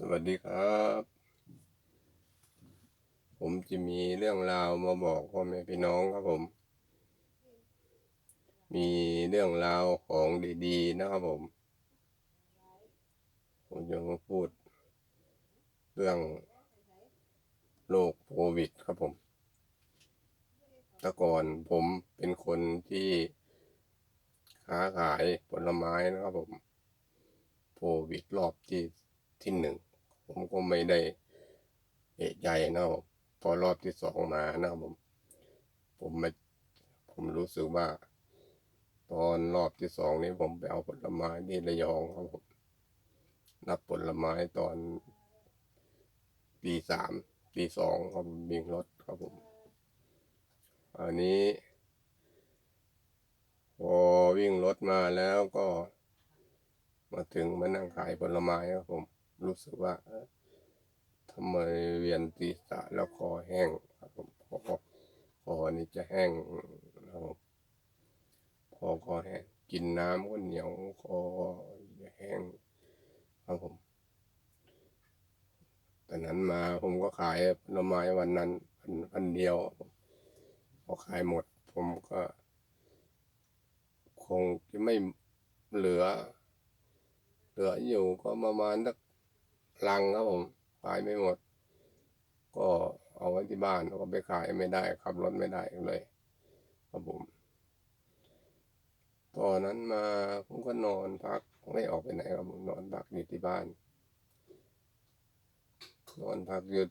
สวัสดีครับ ผมจะมีเรื่องราวมาบอกพ่อแม่พี่น้องครับผม มีเรื่องราวของดีๆนะครับผม ผมจะมาพูด เรื่องโรคโควิดครับผมแต่ก่อนผมเป็นคนที่ค้าขายผลไม้นะครับผม โควิดรอบที่ที่หนึ่ง ผมก็ไม่ได้เอะใจนะครับพอรอบที่สองมานะผม ผมม่ผมรู้สึกว่า ตอนรอบที่สองนี้ผมไปเอาผลไม้ที่ระยองครับผมรับผลไม้ตอนตีสามตีสองครับผมวิ่งรถครับผม อันนี้พอวิ่งรถมาแล้วก็ มาถึงมานั่งขายผลไม้ครับผม รู้สึกว่าทำไมเวียนศีรษะแล้วคอแห้งครับผมคอคอนี่จะแห้งครับผมคอคอแห้งกินน้ำก็เหนียวคอจะแห้งครับผมตอนนั้นมาผมก็ขายผลไม้วันนั้นพันพันเดียวพอขายหมด ผมก็ คงจะไม่เหลือ เหลืออยู่ก็ประมาณสัก ลังครับผมขายไม่หมด ก็เอาไว้ที่บ้านแล้วก็ไปขายไม่ได้ขับรถไม่ได้เลยครับผมตอนนั้นมาผมก็นอนพักไม่ออกไปไหนครับผมนอนพักอยู่ที่บ้าน นอนพักอยู่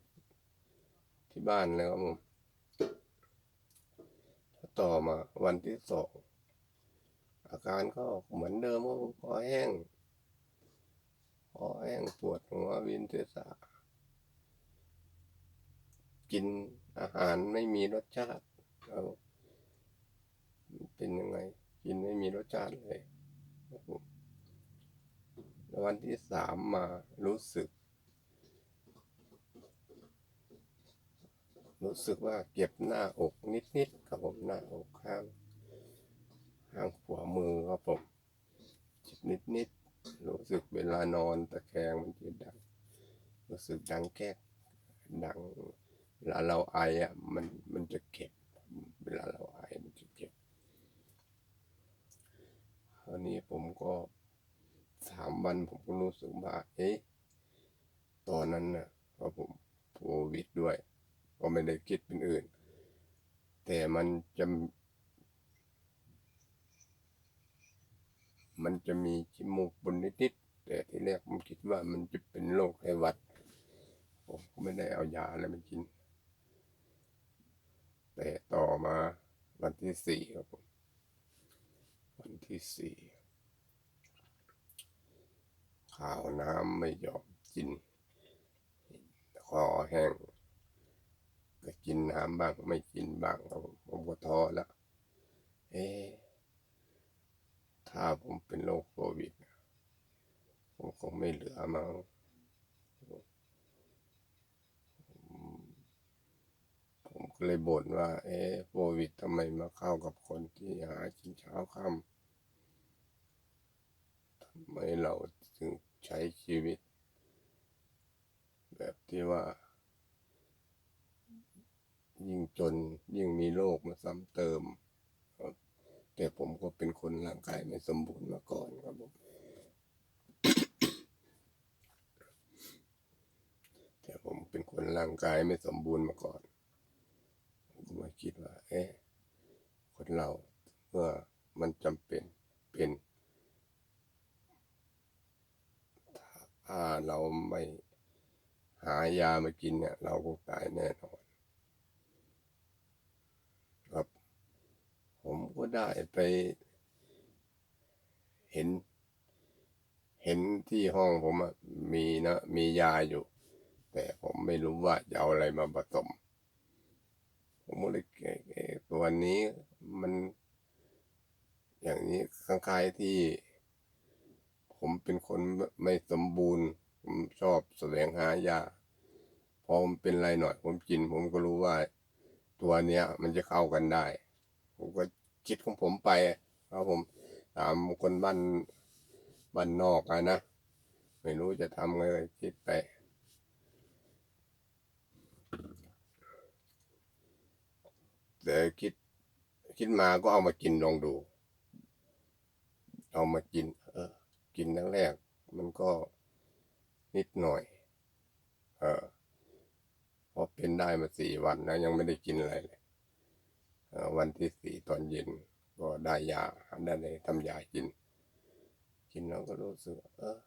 ที่บ้านเลยครับผมต่อมาวันที่สองอาการก็เหมือนเดิมครับผมคอแห้ง คอแห้งปวดหัววินศีรษะกินอาหารไม่มีรสชาติเอาเป็นยังไง กินไม่มีรสชาติเลยวันที่สามมารู้สึก รู้สึกว่าเก็บหน้าอกนิดๆครับผมหน้าอกข้างข้างขวามือครับผมเจ็บนิด รู้สึกเวลานอนตะแคงมันจะดัง รู้สึกดังแก๊กดังเวลาเราไออะมันมันจะเก็บ เวลาเราไอมันจะเก็บคราวนี้ผมก็สามวันผมก็รู้สึกว่าเอ๊ะตอนนั้นน่ะเพราะผมโควิดด้วยก็ไม่ได้คิดเป็นอื่น แต่มันจะ มันจะมีจมูกบนนิดๆแต่ที่แรกผมคิดว่ามันจะเป็นโรคไข้หวัด ผมก็ไม่ได้เอายาอะไรมากิน แต่ต่อมาวันที่สี่ครับผมวันที่สี่ข้าวน้ำไม่ยอมกินคอแห้งก็กินน้ำบ้างไม่กินบ้างครับผมก็ท้อแล้วเอ๊ ถ้าผมเป็นโรคโควิด ผมคงไม่เหลือมั้งผมก็เลยบ่นว่า เอ๊ะโควิดทำไมมาเข้ากับคนที่หากินเช้าค่ำทำไมเราถึงใช้ชีวิต แบบที่ว่า ยิ่งจนยิ่งมีโรคมาซ้ำเติม แต่ผมก็เป็นคนร่างกายไม่สมบูรณ์มาก่อนครับผมแต่ผมเป็นคนร่างกายไม่สมบูรณ์มาก่อนผมก็มาคิดว่า เอ๊ะคนเราเมื่อมันจำเป็นเป็นถ้าเราไม่หายามากินเนี่ย เราก็ตายแน่นอน ครับ ผม ก็ได้ไป เห็น เห็นที่ห้องผมมีนะมียาอยู่ แต่ผมไม่รู้ว่าจะเอาอะไรมาผสมผมเลยตัวนี้มัน อย่างนี้คล้ายๆที่ ผมเป็นคนไม่สมบูรณ์ ผมชอบแสวงหายาพอผมเป็นอะไรหน่อย ผมกิน ผมก็รู้ว่า ตัวเนี้ย มันจะเข้ากันได้ ผมก็ คิดของผมไปครับผมถามคนบ้านบ้านนอกอะนะ ไม่รู้จะทำไงคิดไป แต่คิดคิดมาก็เอามากินลองดู เอามากิน เออ กินครั้งแรก มันก็นิดหน่อย เออพอเป็นได้มาสี่วันนะยังไม่ได้กินอะไรเลย วันที่สี่ตอนเย็นก็ได้ยาได้เลยทำยากิน กินแล้วก็รู้สึก เออ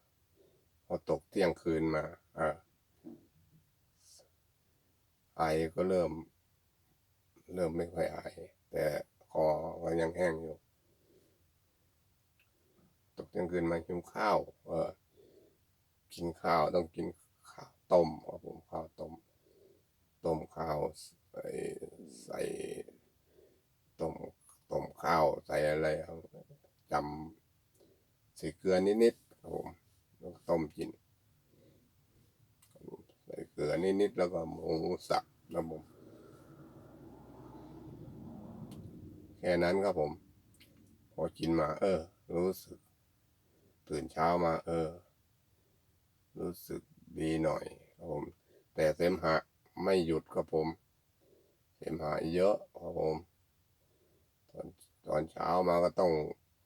พอตกเที่ยงคืนมาเออไอก็เริ่ม เริ่มไม่ค่อยไอแต่คอก็ยังแห้งอยู่ ตกเที่ยงคืนมาหิวข้าว เออ กินข้าวต้องกินข้าวต้มครับผมข้าวต้ม ต้มข้าวใส่ใส่ ต้มต้มข้าวใส่อะไรครับจำใส่เกลือนิดๆครับผมแล้วก็ต้มกิน ใส่เกลือนิดๆแล้วก็หมูสับครับผมแค่นั้นครับผม พอกินมา เออ รู้สึก ตื่นเช้ามา เออ รู้สึกดีหน่อยครับผม แต่เสมหะไม่หยุดครับผม เสมหะเยอะ ตอนเช้ามาก็ต้อง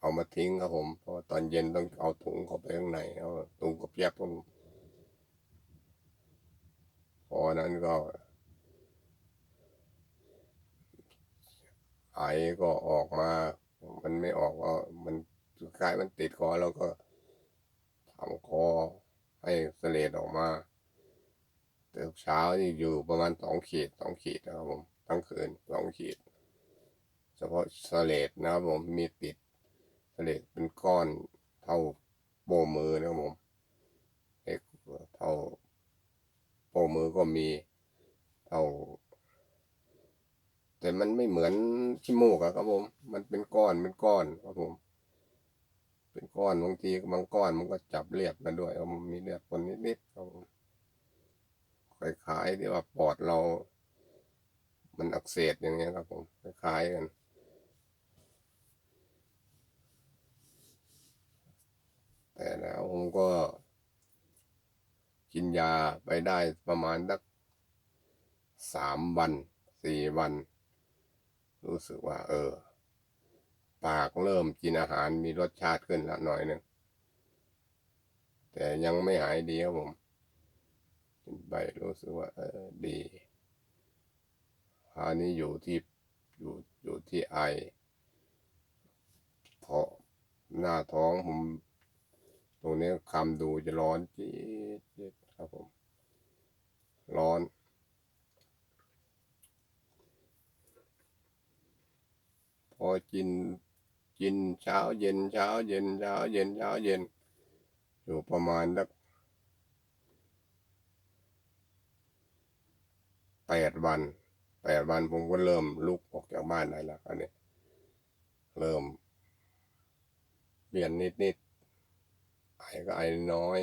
เอามาทิ้งครับผม เพราะตอนเย็นต้องเอาถุงเข้าไปข้างในเอาถุงกับแยบผมพอนั้นก็ ไอก็ออกมา มันไม่ออกก็มันสุดท้ายมันติดคอแล้วก็ทำคอให้เสลดออกมาแต่เช้านี่อยู่ประมาณสองขีดสองขีดนะครับผม ทั้งคืนสองขีด ฉพาะเสลดนะครับผมมีติดเสลดเป็นก้อนเท่าโป้มือนะครับผมเอกเท่าโป้มือก็มีเท่า แต่มันไม่เหมือนขี้มูกอะครับผม มันเป็นก้อนเป็นก้อนครับผม เป็นก้อนบางทีบางก้อนมันก็จับเลือดมาด้วยครับผมมีเลือดปนนิดๆครับผมคล้ายๆที่ว่าปอดเรา มันอักเสบอย่างเงี้ยครับผมคล้ายๆกัน แต่แล้วผมก็ กินยาไปได้ประมาณสักสามวันสี่วัน รู้สึกว่า เออ ปากเริ่มกินอาหารมีรสชาติขึ้นละหน่อยหนึ่งแต่ยังไม่หายดีครับผมกินไปรู้สึกว่า เออดีคราวนี้อยู่ที่อยู่อยู่ที่ไอเพราะหน้าท้องผม ตรงนี้คำดูจะร้อนจี๊ดจี๊ดครับผม ร้อน พอกินกินเช้าเย็นเช้าเย็นเช้าเย็นเช้าเย็น อยู่ประมาณสักแปดวันแปดวันผมก็เริ่มลุกออกจากบ้านได้แล้วอันนี้ เริ่ม เปลี่ยนนิดนิด ก็ไอน้อย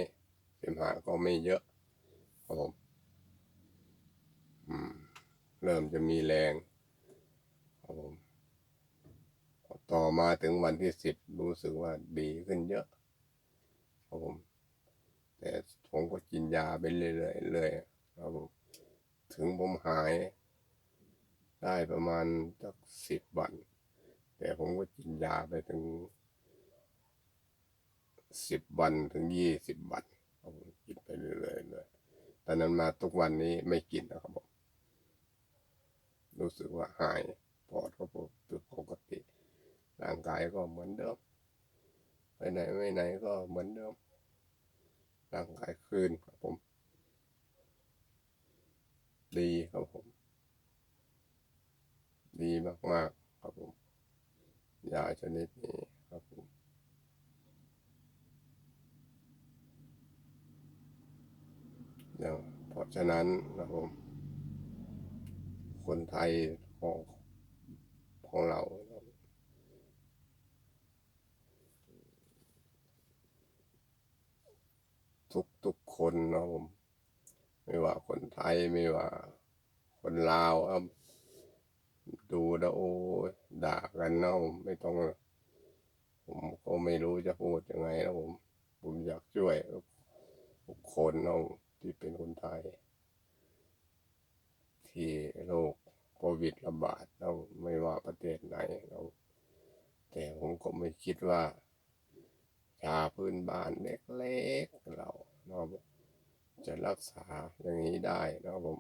เสมหะก็ไม่เยอะครับผมเริ่มจะมีแรงครับผมต่อมาถึงวันที่สิบรู้สึกว่าดีขึ้นเยอะครับผม แต่ผมก็กินยาไปเรื่อยๆเรื่อยครับผมถึงผมหาย ได้ประมาณสักสิบวัน แต่ผมก็กินยาไปถึง สิบวันถึงยี่สิบวันกินไปเรื่อยๆเลยตอนนั้นมาทุกวันนี้ไม่กินนะครับผมรู้สึกว่าหายปอดก็ปกติ ร่างกายก็เหมือนเดิมไปไหนไม่ไหนก็เหมือนเดิมร่างกายคืนครับผม ดีครับผม ดีมากๆครับผมยาชนิดนี้ครับผม อย่างเพราะฉะนั้นนะครับผม คนไทยของของเรา ทุกทุกคนนะผม ไม่ว่าคนไทยไม่ว่า คนลาวครับดูแล้วโอ้ยด่ากันนะผมไม่ต้อง ผมก็ไม่รู้จะพูดยังไงนะผม ผมอยากช่วยทุกคนนะผม ที่เป็นคนไทย ที่โลกโคโควิดระบาดเราไม่ว่าประเทศไหนเราแต่ผมก็ไม่คิดว่ายาพื้นบ้านเล็กๆเราเนาะจะรักษาอย่างนี้ได้นะผม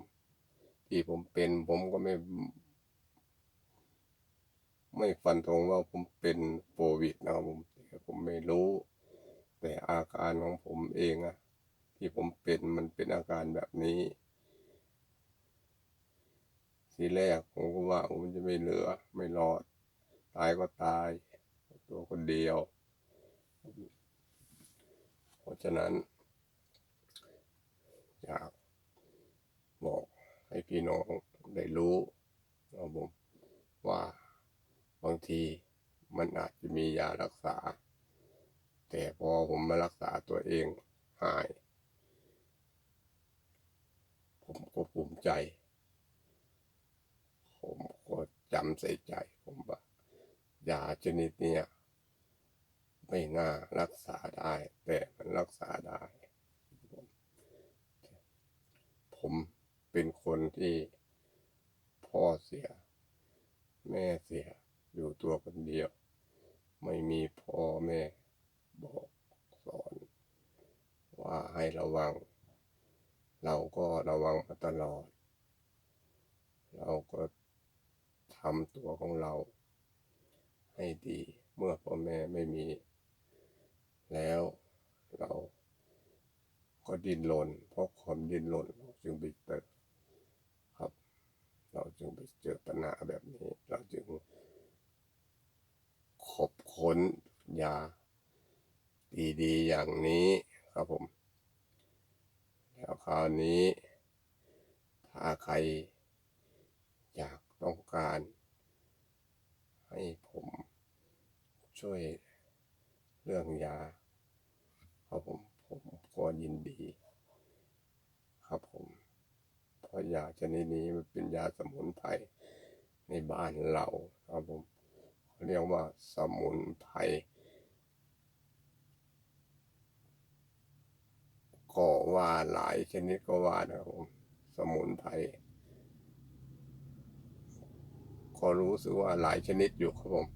ที่ผมเป็นผมก็ไม่ ไม่ฟันธงว่าผมเป็นโควิดนะครับผมแต่ผมไม่รู้ แต่อาการของผมเองอะ ที่ผมเป็นมันเป็นอาการแบบนี้ ทีแรกผมก็ว่าผมจะไม่เหลือ ไม่รอด ตายก็ตาย ตัวคนเดียว เพราะฉะนั้น อยากบอกให้พี่น้องได้รู้นะผมว่าบางทีมันอาจจะมียารักษา แต่พอผมมารักษาตัวเองหาย ผม ก็ภูมิใจ ผมก็จำใส่ใจ ผมว่ายาชนิดเนี้ยไม่น่ารักษาได้ แต่มันรักษาได้ ผมเป็นคนที่พ่อเสีย แม่เสียอยู่ตัวคนเดียว ไม่มีพ่อแม่บอกสอน ว่าให้ระวัง เราก็ระวังมาตลอด เราก็ทำตัวของเราให้ดี เมื่อพ่อแม่ไม่มี แล้วเราก็ดิ้นรนเพราะความดิ้นรนเราจึงไปเจอครับ เราจึงไปเจอปัญหาแบบนี้ เราจึงขบค้นยาดีๆอย่างนี้ครับผม แล้วคราวนี้ ถ้าใครอยากต้องการ ให้ผมช่วยเรื่องยาครับผมผมก็ยินดี ครับผม เพราะยาชนิดนี้มันเป็นยาสมุนไพรในบ้านเราครับผมเรียกว่าสมุนไพร ก็ว่าหลายชนิดก็ว่านะครับผมสมุนไพรก็รู้สึกว่าหลายชนิดอยู่ครับผม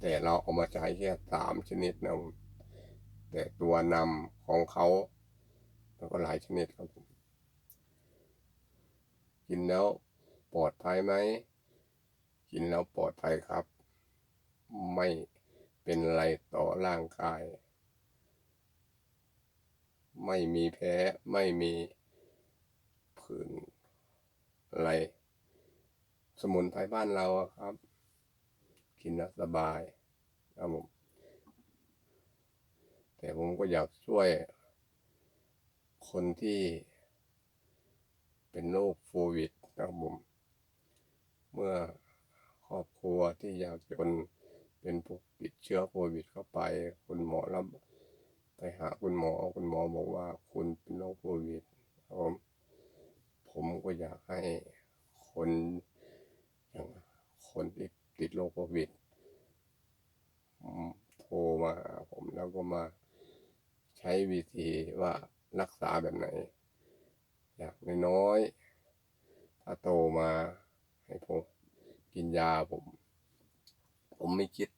แต่เราเอามาใช้แค่สามชนิดนะผมแต่ตัวนำของเขามันก็หลายชนิดครับผมกินแล้วปลอดภัยไหมกินแล้วปลอดภัยครับ ไม่เป็นไรต่อร่างกาย ไม่มีแพ้ไม่มีผื่นอะไร สมุนไพรบ้านเราครับ กินแล้วสบายครับผมแต่ผมก็อยากช่วย คนที่เป็นโรคโควิดนะครับผม เมื่อครอบครัวที่อยากจนเป็นผู้ติดเชื้อโควิดเข้าไป คุณหมอรับ ไปหาคุณหมอคุณหมอบอกว่าคุณเป็นโรคโควิดผมผมก็อยากให้คนอย่างคนที่ติดโรคโควิดโทรมาหาผมแล้วก็มาใช้วิธีว่ารักษาแบบไหน อยากน้อยๆถ้าโตมาให้ผมกินยาผม ผมไม่คิด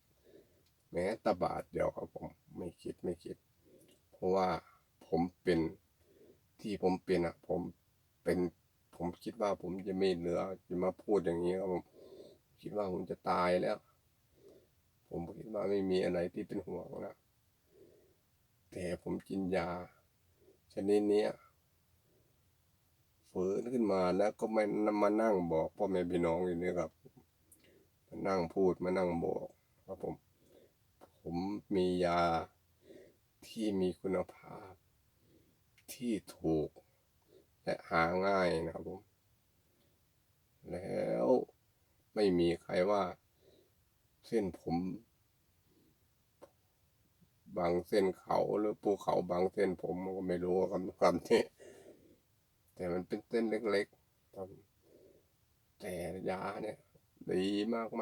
แม้ตะบาทเดียวครับผม ไม่คิดไม่คิด ว่าผมเป็นที่ผมเป็นอะ ผมเป็น ผมคิดว่าผมจะไม่เหลือจะมาพูดอย่างนี้ครับผมคิดว่าผมจะตายแล้ว ผมคิดว่าไม่มีอะไรที่เป็นห่วงนะแต่ผมกินยา ชนิดนี้ฝืนขึ้นมาแล้วก็ไม่มานั่งบอกพ่อแม่พี่น้องอยู่นี่ครับมานั่งพูดมานั่งบอกครับผม ผมมียา ที่มีคุณภาพ ที่ถูก และหาง่ายนะครับผม แล้วไม่มีใครว่า เส้นผม บางเส้นเขาหรือภูเขาบางเส้นผมก็ไม่รู้คำคำนี้แต่มันเป็นเส้นเล็กๆแต่ยาเนี่ย ดี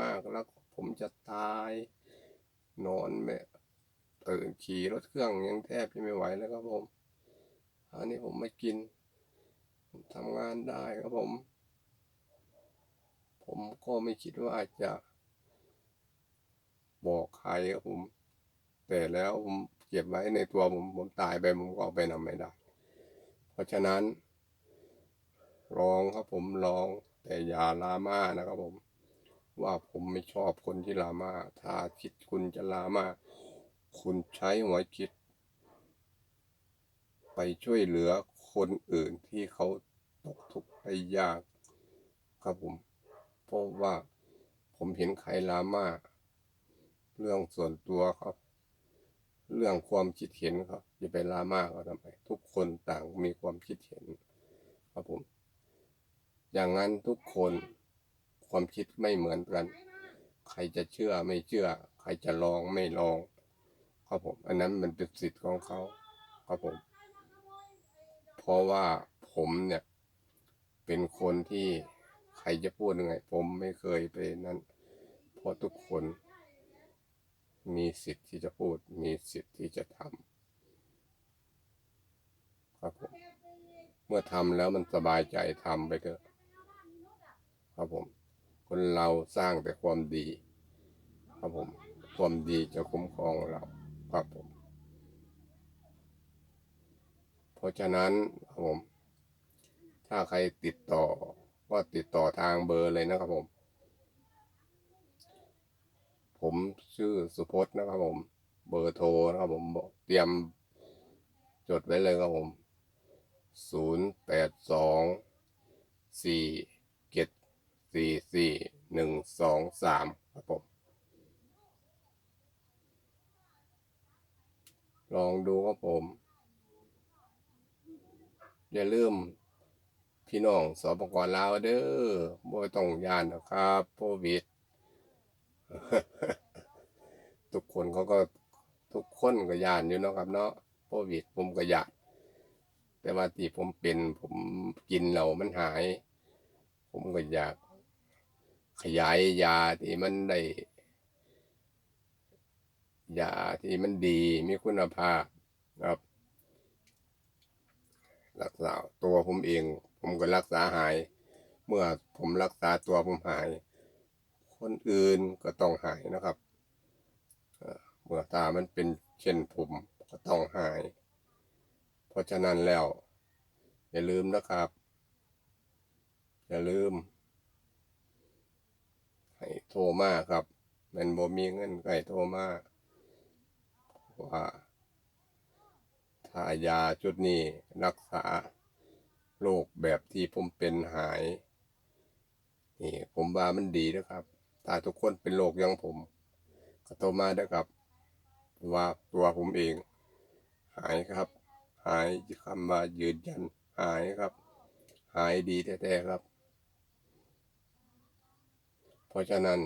มากๆแล้วผมจะตาย นอนแบบ ตื่นขี่รถเครื่องยังแทบจะไม่ไหวแล้วครับผม อันนี้ผมไม่กินทำงานได้ครับผม ผมก็ไม่คิดว่าจะบอกใครครับผม แต่แล้วผมเก็บไว้ในตัวผม ผมตายไปผมก็เอาไปนำไม่ได้ เพราะฉะนั้น ลองครับผมลอง แต่อย่าลามานะครับผม ว่าผมไม่ชอบคนที่ลามาถ้าคิดคุณจะลามา คุณใช้หัวคิดไปช่วยเหลือคนอื่นที่เขาตกทุกข์ได้ยากครับผม เพราะว่าผมเห็นใครลามาเรื่องส่วนตัวครับ เรื่องความคิดเห็นครับอย่าไปลามาเขาทำไมทุกคนต่างมีความคิดเห็น ครับผม อย่างนั้นทุกคนความคิดไม่เหมือนกัน ใครจะเชื่อไม่เชื่อ ใครจะลองไม่ลอง ครับผม อันนั้นมันเป็นสิทธิ์ของเขาครับผม เพราะว่าผมเนี่ย เป็นคนที่ใครจะพูดยังไง ผมไม่เคยไปนั้นเพราะทุกคน มีสิทธิ์ที่จะพูด มีสิทธิ์ที่จะทำครับผม เมื่อทำแล้วมันสบายใจทำไปเถอะ ครับผม คนเราสร้างแต่ความดี ครับผม ความดีจะคุ้มครองเรา ครับผม เพราะฉะนั้นครับผม ถ้าใครติดต่อ ก็ติดต่อทางเบอร์เลยนะครับผม ผมชื่อสุพจน์นะครับผม เบอร์โทรนะครับผมเตรียมจดไว้เลยครับผมศูนย์แปดสองสี่เจ็ดสี่สี่หนึ่งสองสามครับผม ลองดูครับผม อย่าลืมพี่น้องสปกรลาวเด้อบ่ต้องยานนะครับโควิด ทุกคนเขาก็ทุกคนก็ยานอยู่เนาะครับเนาะโควิดผมก็ยานแต่ว่าที่ผมเป็นผมกินแล้วมันหาย ผมก็อยากขยายยาที่มันได้ ยาที่มันดีมีคุณภาพครับ รักษาตัวผมเอง ผมก็รักษาหาย เมื่อผมรักษาตัวผมหาย คนอื่นก็ต้องหายนะครับเมื่อตามันเป็นเช่นผมก็ต้องหาย เพราะฉะนั้นแล้ว อย่าลืมนะครับ อย่าลืม ให้โทรมาครับ มันบ่มีเงินก็ให้โทรมา ว่าถ้ายาชุดนี้รักษาโรคแบบที่ผมเป็นหายนี่ผมว่ามันดีนะครับ ถ้าทุกคนเป็นโรคอย่างผมก็โทรมาได้ครับ ว่าตัวผมเอง หายครับ หายคำว่ายืนยัน หายครับ หายดีแท้ๆครับ เพราะฉะนั้น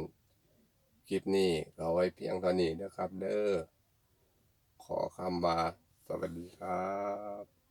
คลิปนี้เอาไว้เพียงเท่านี้นะครับ เด้อ ขอคำว่าสวัสดีครับ